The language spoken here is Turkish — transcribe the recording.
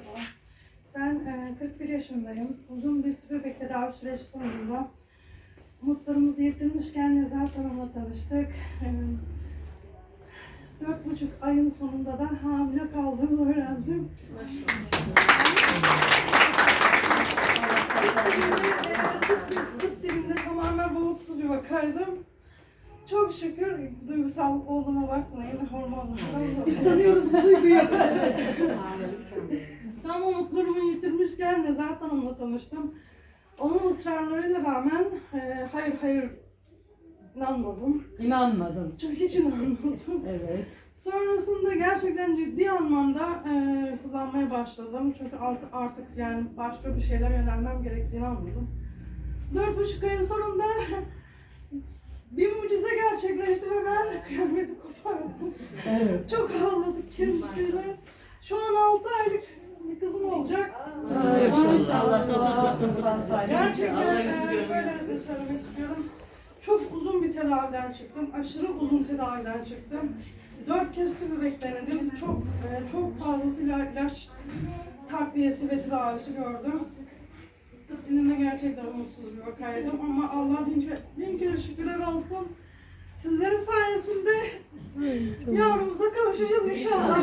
Merhaba. Ben e, 41 yaşındayım. Uzun bir tüp bebek tedavi süreci sonunda umutlarımızı yitirmişken Nezahat Hanım'la tanıştık. E, Dört buçuk ayın sonunda da hamile kaldığımı öğrendim. Sistemimde tamamen bulutsuz bir vakaydım. Çok şükür duygusal olduğuma bakmayın hormonlardan Biz tanıyoruz bu duyguyu. Umutlarımı yitirmişken de zaten onunla tanıştım. Onun ısrarlarıyla rağmen e, hayır hayır inanmadım. İnanmadım. Çok hiç inanmadım. Evet. Sonrasında gerçekten ciddi anlamda e, kullanmaya başladım. Çünkü artık, artık yani başka bir şeyler yönelmem gerektiğini anladım. Dört buçuk ayın sonunda bir mucize gerçekleşti ve ben de kıyameti kopardım. Evet. Çok ağladık kendisiyle. Şu an altı aylık bir kızım olacak. İnşallah kavuşursun sağ salim. Gerçekten Allah e, şöyle söylemek istiyorum. Çok uzun bir tedaviden çıktım. Aşırı uzun tedaviden çıktım. Dört kez tüp bebek denedim. Çok e, çok fazlasıyla ilaç takviyesi ve tedavisi gördüm. Tıp dilinde gerçekten umutsuz bir vakaydım ama Allah bin kere, bin kere şükürler olsun. Sizlerin sayesinde yavrumuza kavuşacağız inşallah.